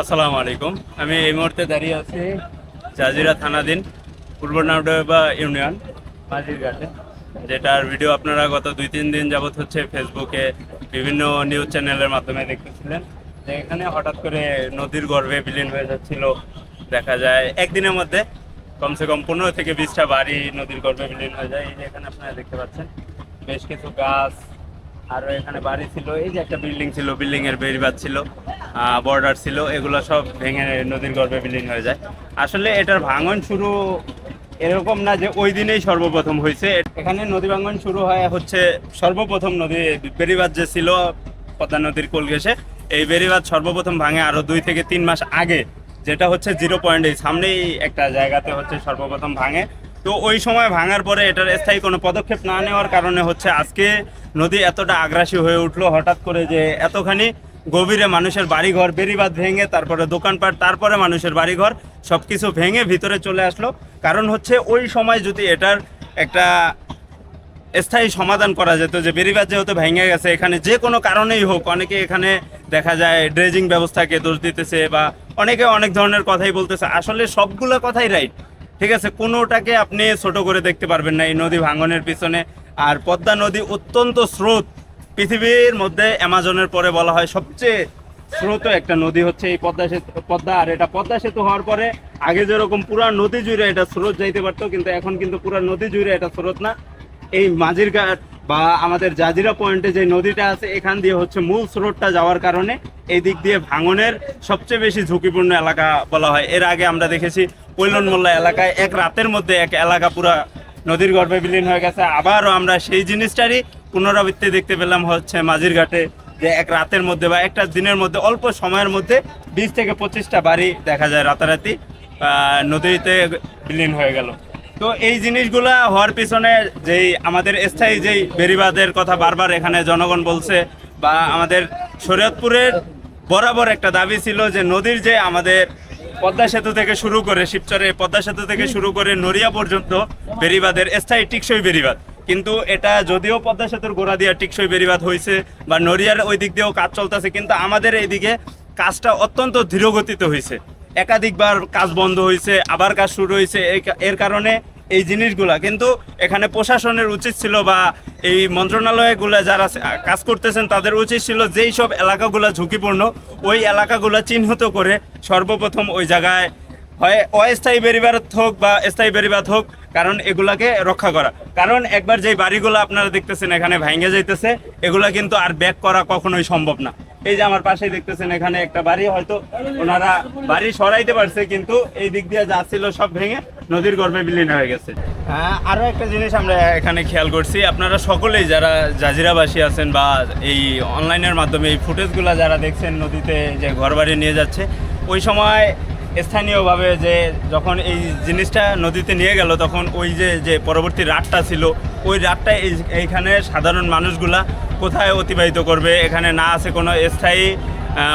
আসসালামু আলাইকুম। আমি এই মুহূর্তে দাঁড়িয়ে আছি জাজিরা থানাধীন পূর্ব নাউডা ইউনিয়ন মাঝিরঘাটে যেটার ভিডিও আপনারা গত দুই তিন দিন যাবত হচ্ছে ফেসবুকে বিভিন্ন নিউজ চ্যানেলের মাধ্যমে দেখতেছিলেন। যে এখানে হঠাৎ করে নদীর গর্ভে বিলীন হয়ে যাচ্ছিল। দেখা যায় একদিনের মধ্যে কমসে কম পনেরো থেকে বিশটা বাড়ি নদীর গর্ভে বিলীন হয়ে যায়। এই যে এখানে আপনারা দেখতে পাচ্ছেন, বেশ কিছু গাছ, আরও এখানে বাড়ি ছিল। এই যে একটা বিল্ডিং ছিল, বিল্ডিংয়ের এর বেরিবাদ ছিল। বর্ডার ছিল, এগুলো সব ভেঙে নদীর গর্ভে বিলীন হয়ে যায়। আসলে এটার ভাঙন শুরু এরকম না যে ওই দিনেই সর্বপ্রথম হয়েছে। এখানে নদী ভাঙন শুরু হয়, হচ্ছে সর্বপ্রথম নদী বেরিবাদ যে ছিল, পদ্মা নদীর কোল ঘেঁষে, এই বেরিবাদ সর্বপ্রথম ভাঙে আরও দুই থেকে তিন মাস আগে, যেটা হচ্ছে জিরো পয়েন্ট এই সামনেই একটা জায়গাতে হচ্ছে সর্বপ্রথম ভাঙে। তো ওই সময় ভাঙার পরে এটার স্থায়ী কোনো পদক্ষেপ না নেওয়ার কারণে হচ্ছে আজকে নদী এতটা আগ্রাসী হয়ে উঠল, হঠাৎ করে যে এতখানি গভীরে মানুষের বাড়িঘর বেরিবাদ ভেঙে তারপরে দোকানপাট, তারপরে মানুষের বাড়িঘর সব কিছু ভেঙে ভিতরে চলে আসলো। কারণ হচ্ছে ওই সময় যদি এটার একটা স্থায়ী সমাধান করা যেত যে বেরিবাদ যেহেতু ভেঙে গেছে, এখানে যে কোনো কারণেই হোক, অনেকে এখানে দেখা যায় ড্রেজিং ব্যবস্থাকে দোষ দিতেছে বা অনেকে অনেক ধরনের কথাই বলতেছে। আসলে সবগুলো কথাই রাইট। ঠিক আছে, কোনোটাকে আপনি ছোট করে দেখতে পারবেন না এই নদী ভাঙনের পিছনে। আর পদ্মা নদী অত্যন্ত স্রোত। পৃথিবীর মধ্যে অ্যামাজনের পরে বলা হয় সবচেয়ে স্রোত একটা নদী হচ্ছে এই পদ্মা সেতু, পদ্মা। আর এটা পদ্মা সেতু হওয়ার পরে আগে যেরকম পুরা নদী জুড়ে এটা স্রোত যাইতে পারতো, কিন্তু এখন কিন্তু পুরা নদী জুড়ে এটা স্রোত না। এই মাঝির ঘাট বা আমাদের জাজিরা পয়েন্টে যে নদীটা আছে, এখান দিয়ে হচ্ছে মূল স্রোতটা যাওয়ার কারণে এই দিক দিয়ে ভাঙনের সবচেয়ে বেশি ঝুঁকিপূর্ণ এলাকা বলা হয়। এর আগে আমরা দেখেছি কৈলন মোল্লা এলাকায় এক রাতের মধ্যে এক এলাকা পুরা নদীর গর্ভে বিলীন হয়ে গেছে। আবারও আমরা সেই জিনিসটারই পুনরাবৃত্তি দেখতে পেলাম হচ্ছে মাঝির ঘাটে যে এক রাতের মধ্যে বা একটা দিনের মধ্যে, অল্প সময়ের মধ্যে বিশ থেকে পঁচিশটা বাড়ি দেখা যায় রাতারাতি নদীতে বিলীন হয়ে গেল। তো এই জিনিসগুলা হওয়ার পিছনে যেই আমাদের স্থায়ী যেই বেরিবাদের কথা বারবার এখানে জনগণ বলছে, বা আমাদের শরীয়তপুরের বরাবর একটা দাবি ছিল যে নদীর যে আমাদের পদ্মা সেতু থেকে শুরু করে শিবচরে পদ্মা সেতু থেকে শুরু করে নড়িয়া পর্যন্ত বেরিবাদের স্থায়ী টিকসই বেরিবাদ কিন্তু এটা যদিও পদ্মা সেতুর গোড়া দিয়ে টিকসই বেরিবাদ হয়েছে বা নড়িয়ার ওই দিক দিয়েও কাজ চলতেছে, কিন্তু আমাদের এইদিকে কাজটা অত্যন্ত ধীরগতিতে হয়েছে একাধিকবার কাজ বন্ধ হয়েছে আবার কাজ শুরু হয়েছে এর কারণে এই জিনিসগুলা। কিন্তু এখানে প্রশাসনের উচিত ছিল বা এই মন্ত্রণালয়গুলো যারা কাজ করতেছেন, তাদের উচিত ছিল যেই সব এলাকাগুলো ঝুঁকিপূর্ণ, ওই এলাকাগুলো চিহ্নিত করে সর্বপ্রথম ওই জায়গায় হয় অস্থায়ী বেরিবাদ হোক বা স্থায়ী বেরিবাদ হোক কারণ এগুলাকে রক্ষা করা। কারণ একবার যেই বাড়িগুলো আপনারা দেখতেছেন এখানে ভেঙে যাইতেছে এগুলা কিন্তু আর ব্যাক করা কখনোই সম্ভব না। এই যে আমার পাশেই দেখতেছেন এখানে একটা বাড়ি হয়তো ওনারা বাড়ি সরাইতে পারছে কিন্তু এই দিক দিয়ে যা ছিল সব ভেঙে নদীর গর্ভে বিলীন হয়ে গেছে। হ্যাঁ, আরও একটা জিনিস আমরা এখানে খেয়াল করছি আপনারা সকলেই যারা জাজিরাবাসী আছেন বা এই অনলাইনের মাধ্যমে এই ফুটেজগুলো যারা দেখছেন নদীতে যে ঘরবাড়ি নিয়ে যাচ্ছে ওই সময় স্থানীয়ভাবে যে যখন এই জিনিসটা নদীতে নিয়ে গেল, তখন ওই যে যে পরবর্তী রাতটা ছিল, ওই রাতটা এই- এইখানে সাধারণ মানুষগুলা কোথায় অতিবাহিত করবে, এখানে না আছে কোনো স্থায়ী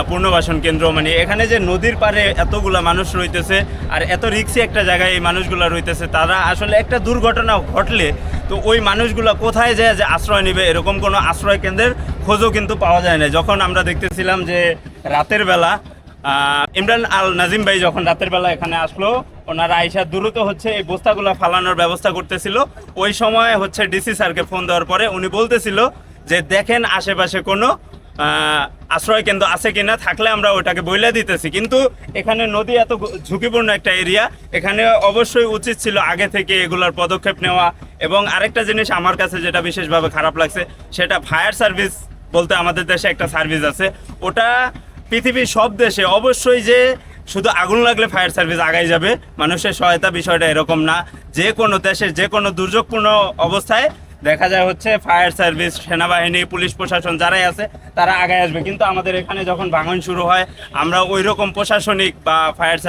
পুনর্বাসন কেন্দ্র? মানে এখানে যে নদীর পারে এতগুলা মানুষ রইতেছে আর এত রিক্সি একটা জায়গায় এই মানুষগুলা রইতেছে, তারা আসলে একটা দুর্ঘটনা ঘটলে তো ওই মানুষগুলা কোথায় যায় যে আশ্রয় নেবে, এরকম কোনো আশ্রয় কেন্দ্রের খোঁজও কিন্তু পাওয়া যায় না। যখন আমরা দেখতেছিলাম যে রাতের বেলা ইমরান আল নাজিম ভাই যখন রাতের বেলা এখানে আসলো, ওনারা আইসা দ্রুত হচ্ছে এই বস্তাগুলো ফালানোর ব্যবস্থা করতেছিল। ওই সময় হচ্ছে ডিসি স্যারকে ফোন দেওয়ার পরে উনি বলতেছিল যে, দেখেন আশেপাশে কোনো আশ্রয় কেন্দ্র আছে কিনা, থাকলে আমরা ওটাকে বইলে দিতেছি। কিন্তু এখানে নদী এত ঝুঁকিপূর্ণ একটা এরিয়া এখানে অবশ্যই উচিত ছিল আগে থেকে এগুলোর পদক্ষেপ নেওয়া। এবং আরেকটা জিনিস আমার কাছে যেটা বিশেষভাবে খারাপ লাগছে, সেটা ফায়ার সার্ভিস বলতে আমাদের দেশে একটা সার্ভিস আছে। ওটা পৃথিবীর সব দেশে অবশ্যই যে শুধু আগুন লাগলে ফায়ার সার্ভিস আগাই যাবে, মানুষের সহায়তা বিষয়টা এরকম না। যে কোনো দেশের যে কোনো দুর্যোগপূর্ণ অবস্থায় দেখা যায় হচ্ছে ফায়ার সার্ভিস, সেনাবাহিনী, পুলিশ প্রশাসন যারাই আছে, তারা আগায় আসবে। কিন্তু আমাদের এখানে যখন ভাঙন শুরু হয়, আমরা ওই রকম প্রশাসনিক বা ফায়ার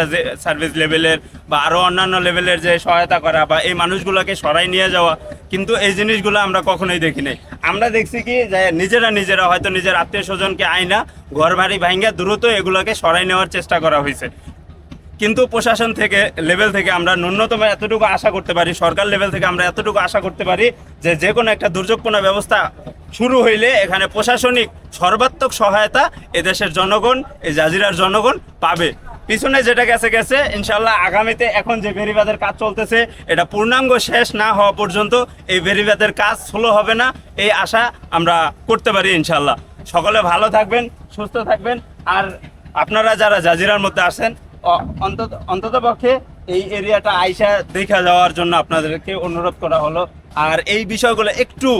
সার্ভিস লেভেলের বা আরও অন্যান্য লেভেলের যে সহায়তা করা বা এই মানুষগুলোকে সরাই নিয়ে যাওয়া, কিন্তু এই জিনিসগুলো আমরা কখনোই দেখি নাই। আমরা দেখছি কি যে নিজেরা নিজেরা হয়তো নিজের আত্মীয় স্বজনকে আইনা ঘর বাড়ি ভাঙ্গা দ্রুত এগুলোকে সরাই নেওয়ার চেষ্টা করা হয়েছে কিন্তু প্রশাসন থেকে লেভেল থেকে আমরা ন্যূনতম এতটুকু আশা করতে পারি, সরকার লেভেল থেকে আমরা এতটুকু আশা করতে পারি যে যে কোনো একটা দুর্যোগপূর্ণ ব্যবস্থা শুরু হইলে এখানে প্রশাসনিক সর্বাত্মক সহায়তা এদেশের জনগণ, এই জাজিরার জনগণ পাবে। পিছনে যেটা গেছে গেছে ইনশাল্লাহ আগামীতে এখন যে বেরিবাদের কাজ চলতেছে, এটা পূর্ণাঙ্গ শেষ না হওয়া পর্যন্ত এই বেরিবাদের কাজ স্লো হবে না, এই আশা আমরা করতে পারি ইনশাল্লাহ সকলে ভালো থাকবেন, সুস্থ থাকবেন, আর আপনারা যারা জাজিরার মধ্যে আসেন অন্তত পক্ষে এই এরিয়াটা আইসা দেখা যাওয়ার জন্য আপনাদেরকে অনুরোধ করা হলো। আর এই বিষয়গুলো একটু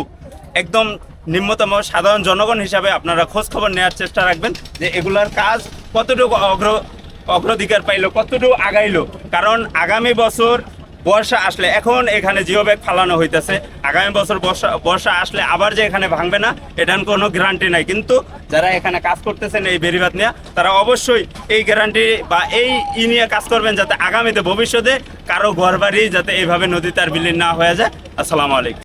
একদম নিম্নতম সাধারণ জনগণ হিসাবে আপনারা খোঁজ খবর নেওয়ার চেষ্টা রাখবেন যে এগুলার কাজ কতটুকু অগ্র, অগ্রাধিকার পাইলো, কতটুকু আগাইলো। কারণ আগামী বছর বর্ষা আসলে এখন এখানে জিও ব্যাগ ফালানো হইতেছে। আগামী বছর বর্ষা বর্ষা আসলে আবার যে এখানে ভাঙবে না, এটার কোনো গ্যারান্টি নাই। কিন্তু যারা এখানে কাজ করতেছেন এই বেরিবাদ নিয়ে, তারা অবশ্যই এই গ্যারান্টি বা এই ই নিয়ে কাজ করবেন যাতে আগামীতে ভবিষ্যতে কারও ঘর বাড়ি যাতে এইভাবে নদী তার বিলীন না হয়ে যায়। আসসালামু আলাইকুম।